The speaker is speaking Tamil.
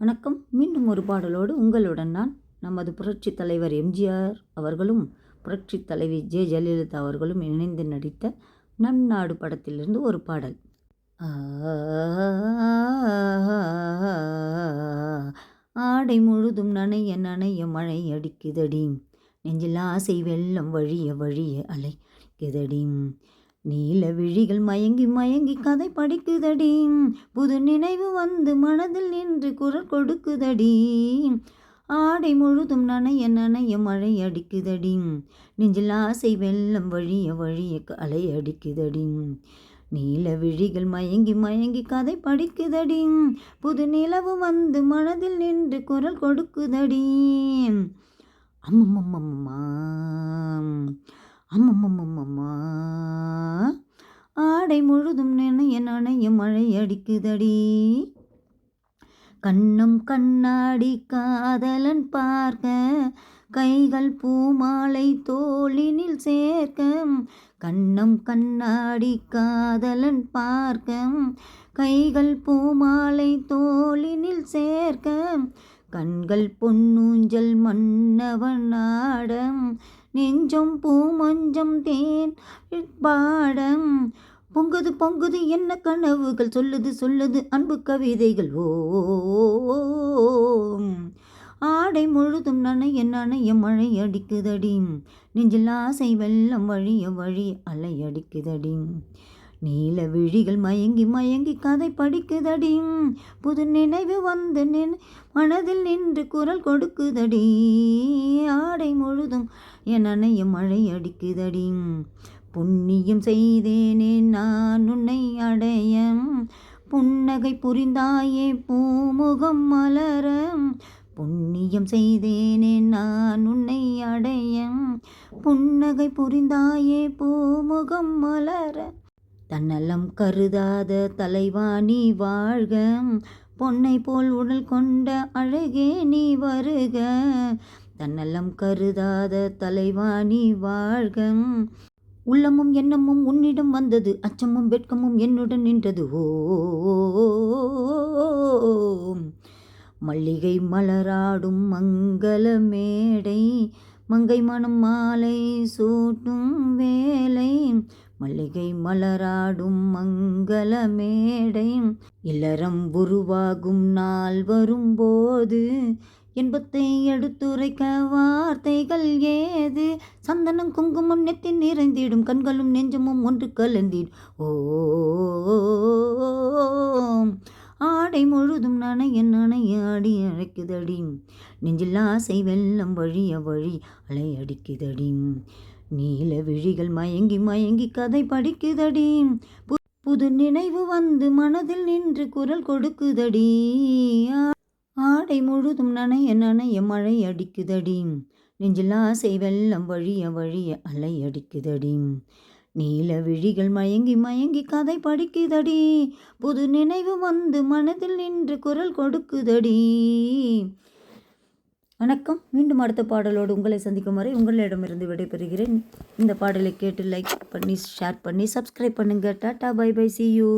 வணக்கம். மீண்டும் ஒரு பாடலோடு உங்களுடன் நான் நமது புரட்சித் தலைவர் எம்ஜிஆர் அவர்களும் புரட்சி தலைவி ஜெ. ஜெயலலிதா அவர்களும் இணைந்து நடித்த நம் நாடு படத்திலிருந்து ஒரு பாடல். ஆடை முழுதும் நனைய நனைய மழை அடிக்குதடி. நெஞ்சில் ஆசை வெள்ளம் வழிய வழிய அலை கிதடி நீல விழிகள் மயங்கி மயங்கி கதை படிக்குதடி. புது நினைவு வந்து மனதில் நின்று குரல் கொடுக்குதடி. ஆடை முழுதும் நனைய நனைய மழை அடிக்குதடி. நெஞ்சில் ஆசை வெள்ளம் வழிய வழிய அலை அடிக்குதடி. நீல விழிகள் மயங்கி மயங்கி கதை படிக்குதடி. புது நிலவு வந்து மனதில் நின்று குரல் கொடுக்குதடி. அம்மம்மம்மம்மா. அம்மம்மம்மம்மா. ஆடை முழுதும் நினைய நனைய மழை அடிக்குதடி கண்ணம் கண்ணாடி காதலன் பார்க்க கைகள் பூமாலை தோளினில் சேர்க்க கண்ணம் கண்ணாடி காதலன் பார்க்க கைகள் பூமாலை தோளினில் சேர்க்க கண்கள் பொன்னூஞ்சல் மன்னவன் ஆடம் நெஞ்சம் பூமஞ்சம் தேன் பாடம் பொங்குது பொங்குது என்ன கனவுகள்? சொல்லுது சொல்லுது அன்பு கவிதைகள். ஓ ஆடை முழுதும் நனைய நனைய மழை அடிக்குதடி. நெஞ்சில் ஆசை வெள்ளம் வழிய வழி அலை அடிக்குதடி. நீல விழிகள் மயங்கி மயங்கி கதை படிக்குதடி. புது நினைவு வந்து நின் மனதில் நின்று குரல் கொடுக்குதடி. ஆடை முழுதும் என் நனைய மழை அடிக்குதடி. புண்ணியம் செய்தேனே நான் உன்னை அடையம். புன்னகை புரிந்தாயே பூமுகம் மலரம். புண்ணியம் செய்தேனே நான் உன்னை அடையம். புன்னகை புரிந்தாயே பூமுகம் மலர தன்னலம் கருதாத தலைவாணி வாழ்க. பொன்னை போல் உடல் கொண்ட அழகே நீ வருக. தன்னலம் கருதாத தலைவாணி வாழ்க. உள்ளமும் எண்ணமும் உன்னிடம் வந்தது. அச்சமும் வெட்கமும் என்னுடன் நின்றது. ஓ மல்லிகை மலராடும் மங்கள மேடை மங்கை மனம் மாலை சூட்டும் வேலை மல்லிகை மலராடும் மங்கள மேடை. இல்லறம் உருவாகும் நாள் வரும்போது இன்பத்தை எடுத்துரைக்க வார்த்தைகள் ஏது? சந்தனம் குங்குமம் நெத்தி நிறைந்திடும் கண்களும் நெஞ்சமும் ஒன்று கலந்திடும் ஓ ஆடை முழுதும் நனைய நனைய அடி அழைக்குதடி நெஞ்சில் ஆசை வெள்ளம் வழிய வழி அலை அடிக்குதடி. நீல விழிகள் மயங்கி மயங்கி கதை படிக்குதடி. புது நினைவு வந்து மனதில் நின்று குரல் கொடுக்குதடி. ஆடை முழுதும் நனைய நனைய மழை அடிக்குதடி. நெஞ்சிலா செய்வெல்லாம் வழிய வழிய அலை அடிக்குதடி. நீல விழிகள் மயங்கி மயங்கி கதை படிக்குதடி. புது நினைவு வந்து மனதில் நின்று குரல் கொடுக்குதடி. வணக்கம். மீண்டும் அடுத்த பாடலோடு உங்களை சந்திக்கும் வரை உங்களிடமிருந்து விடைபெறுகிறேன். இந்த பாடலை கேட்டு லைக் பண்ணி ஷேர் பண்ணி சப்ஸ்கிரைப் பண்ணுங்கள் tata bye bye see you